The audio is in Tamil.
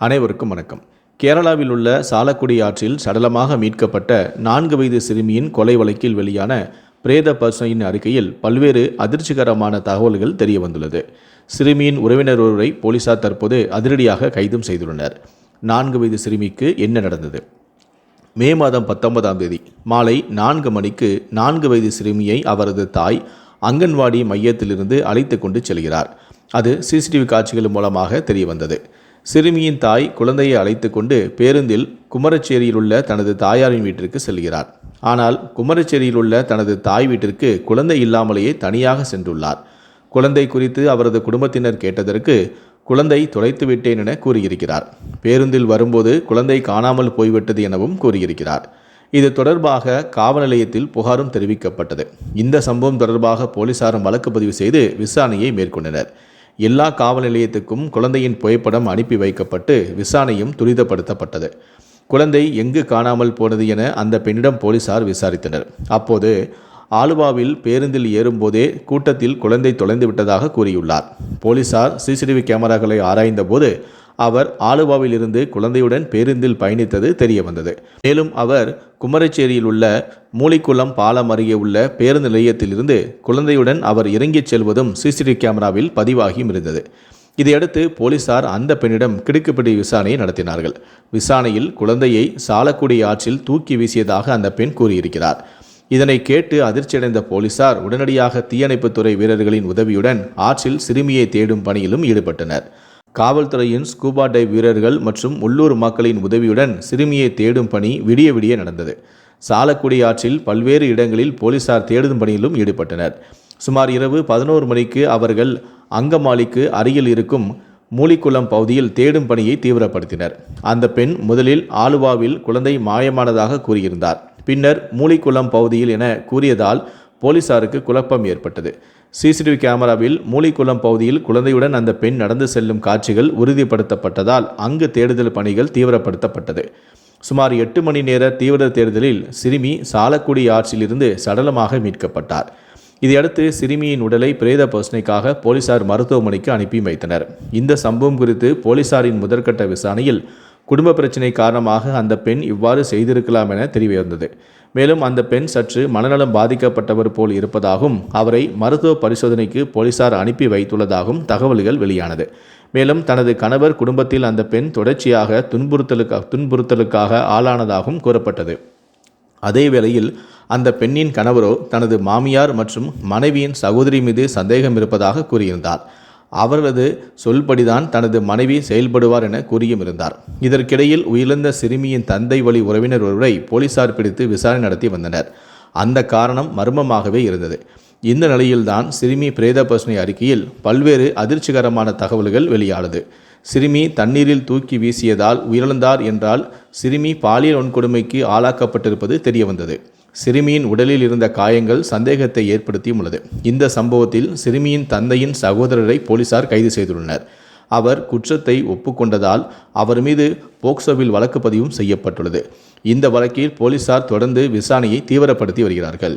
அனைவருக்கும் வணக்கம். கேரளாவில் உள்ள சாலக்குடி ஆற்றில் சடலமாக மீட்கப்பட்ட நான்கு வயது சிறுமியின் கொலை வழக்கில் வெளியான பிரேத பரிசோதனையின் அறிக்கையில் பல்வேறு அதிர்ச்சிகரமான தகவல்கள் தெரிய வந்துள்ளது சிறுமியின் உறவினர் ஒருவரை போலீசார் தற்போது அதிரடியாக கைதும் செய்துள்ளனர். நான்கு வயது சிறுமிக்கு என்ன நடந்தது? மே மாதம் பத்தொன்பதாம் தேதி மாலை நான்கு மணிக்கு நான்கு வயது சிறுமியை அவரது தாய் அங்கன்வாடி மையத்திலிருந்து அழைத்து கொண்டு செல்கிறார். அது சிசிடிவி காட்சிகள் மூலமாக தெரியவந்தது. சிறுமியின் தாய் குழந்தையை அழைத்து கொண்டு பேருந்தில் குமரச்சேரியில் உள்ள தனது தாயாரின் வீட்டிற்கு செல்கிறார். ஆனால் குமரச்சேரியில் உள்ள தனது தாய் வீட்டிற்கு குழந்தை இல்லாமலேயே தனியாக சென்றுள்ளார். குழந்தை குறித்து அவரது குடும்பத்தினர் கேட்டதற்கு குழந்தை தொலைத்து விட்டேன் என கூறியிருக்கிறார். பேருந்தில் வரும்போது குழந்தை காணாமல் போய்விட்டது எனவும் கூறியிருக்கிறார். இது தொடர்பாக காவல் நிலையத்தில் புகாரும் தெரிவிக்கப்பட்டது. இந்த சம்பவம் தொடர்பாக போலீசாரும் வழக்கு பதிவு செய்து விசாரணையை மேற்கொண்டனர். எல்லா காவல் நிலையத்துக்கும் குழந்தையின் புகைப்படம் அனுப்பி வைக்கப்பட்டு விசாரணையும் துரிதப்படுத்தப்பட்டது. குழந்தை எங்கு காணாமல் போனது என அந்த பெண்ணிடம் போலீசார் விசாரித்தனர். அப்போது ஆலுவாவில் பேருந்தில் ஏறும்போதே கூட்டத்தில் குழந்தை தொலைந்து விட்டதாக கூறியுள்ளார். போலீசார் சிசிடிவி கேமராக்களை ஆராய்ந்தபோது அவர் ஆலுவாவில் இருந்து குழந்தையுடன் பேருந்தில் பயணித்தது தெரிய வந்தது மேலும் அவர் குமரச்சேரியில் உள்ள மூலிக்குளம் பாலம் அருகே உள்ள பேருந்து நிலையத்திலிருந்து குழந்தையுடன் அவர் இறங்கிச் செல்வதும் சிசிடிவி கேமராவில் பதிவாகியும் இருந்தது. இதையடுத்து போலீசார் அந்த பெண்ணிடம் கிடுக்குப்பிடி விசாரணையை நடத்தினார்கள். விசாரணையில் குழந்தையை சாலக்குடி ஆற்றில் தூக்கி வீசியதாக அந்த பெண் கூறியிருக்கிறார். இதனை கேட்டு அதிர்ச்சியடைந்த போலீசார் உடனடியாக தீயணைப்புத்துறை வீரர்களின் உதவியுடன் ஆற்றில் சிறுமியை தேடும் பணியிலும் ஈடுபட்டனர். காவல்துறையின் ஸ்கூபா டைவ் வீரர்கள் மற்றும் உள்ளூர் மக்களின் உதவியுடன் சிறுமியை தேடும் பணி விடிய விடிய நடந்தது. சாலக்குடி ஆற்றில் பல்வேறு இடங்களில் போலீசார் தேடும் பணியிலும் ஈடுபட்டனர். சுமார் இரவு பதினோரு மணிக்கு அவர்கள் அங்கமாலிக்கு அருகில் இருக்கும் மூலிக்குளம் பகுதியில் தேடும் பணியை தீவிரப்படுத்தினர். அந்த பெண் முதலில் ஆலுவாவில் குழந்தை மாயமானதாக கூறியிருந்தார். பின்னர் மூலிக்குளம் பகுதியில் என கூறியதால் போலீசாருக்கு குழப்பம் ஏற்பட்டது. சிசிடிவி கேமராவில் மூலிக்குளம் பகுதியில் குழந்தையுடன் அந்த பெண் நடந்து செல்லும் காட்சிகள் உறுதிப்படுத்தப்பட்டதால் அங்கு தேடுதல் பணிகள் தீவிரப்படுத்தப்பட்டது. சுமார் எட்டு மணி நேர தீவிர தேடுதலில் சிறுமி சாலக்குடி ஆற்றிலிருந்து சடலமாக மீட்கப்பட்டார். இதையடுத்து சிறுமியின் உடலை பிரேத பரிசோதனைக்காக போலீசார் மருத்துவமனைக்கு அனுப்பி வைத்தனர். இந்த சம்பவம் குறித்து போலீசாரின் முதற்கட்ட விசாரணையில் குடும்ப பிரச்சினை காரணமாக அந்த பெண் இவ்வாறு செய்திருக்கலாம் என தெரியவந்தது. மேலும் அந்த பெண் சற்று மனநலம் பாதிக்கப்பட்டவர் போல் இருப்பதாகவும் அவரை மருத்துவ பரிசோதனைக்கு போலீசார் அனுப்பி வைத்துள்ளதாகவும் தகவல்கள் வெளியானது. மேலும் தனது கணவர் குடும்பத்தில் அந்த பெண் தொடர்ச்சியாக துன்புறுத்தலுக்கு துன்புறுத்தலுக்காக ஆளானதாகவும் கூறப்பட்டது. அதே வேளையில் அந்த பெண்ணின் கணவரோ தனது மாமியார் மற்றும் மனைவியின் சகோதரி மீது சந்தேகம் இருப்பதாக கூறியிருந்தார். அவரது சொல்படிதான் தனது மனைவி செயல்படுவார் என கூறியும் இருந்தார் இதற்கிடையில் உயிரிழந்த சிறுமியின் தந்தை வழி உறவினர் ஒருவரை போலீசார் பிடித்து விசாரணை நடத்தி வந்தனர். அந்த காரணம் மர்மமாகவே இருந்தது. இந்த நிலையில்தான் சிறுமி பிரேத பசுனை அறிக்கையில் பல்வேறு அதிர்ச்சிகரமான தகவல்கள் வெளியானது. சிறுமி தண்ணீரில் தூக்கி வீசியதால் உயிரிழந்தார் என்றால் சிறுமி பாலியல் வன்கொடுமைக்கு ஆளாக்கப்பட்டிருப்பது தெரியவந்தது. சிறுமியின் உடலில் இருந்த காயங்கள் சந்தேகத்தை ஏற்படுத்தியும் உள்ளது. இந்த சம்பவத்தில் சிறுமியின் தந்தையின் சகோதரரை போலீசார் கைது செய்துள்ளனர். அவர் குற்றத்தை ஒப்புக்கொண்டதால் அவர் மீது போக்சோவில் வழக்கு பதிவும் செய்யப்பட்டுள்ளது. இந்த வழக்கில் போலீசார் தொடர்ந்து விசாரணையை தீவிரப்படுத்தி வருகிறார்கள்.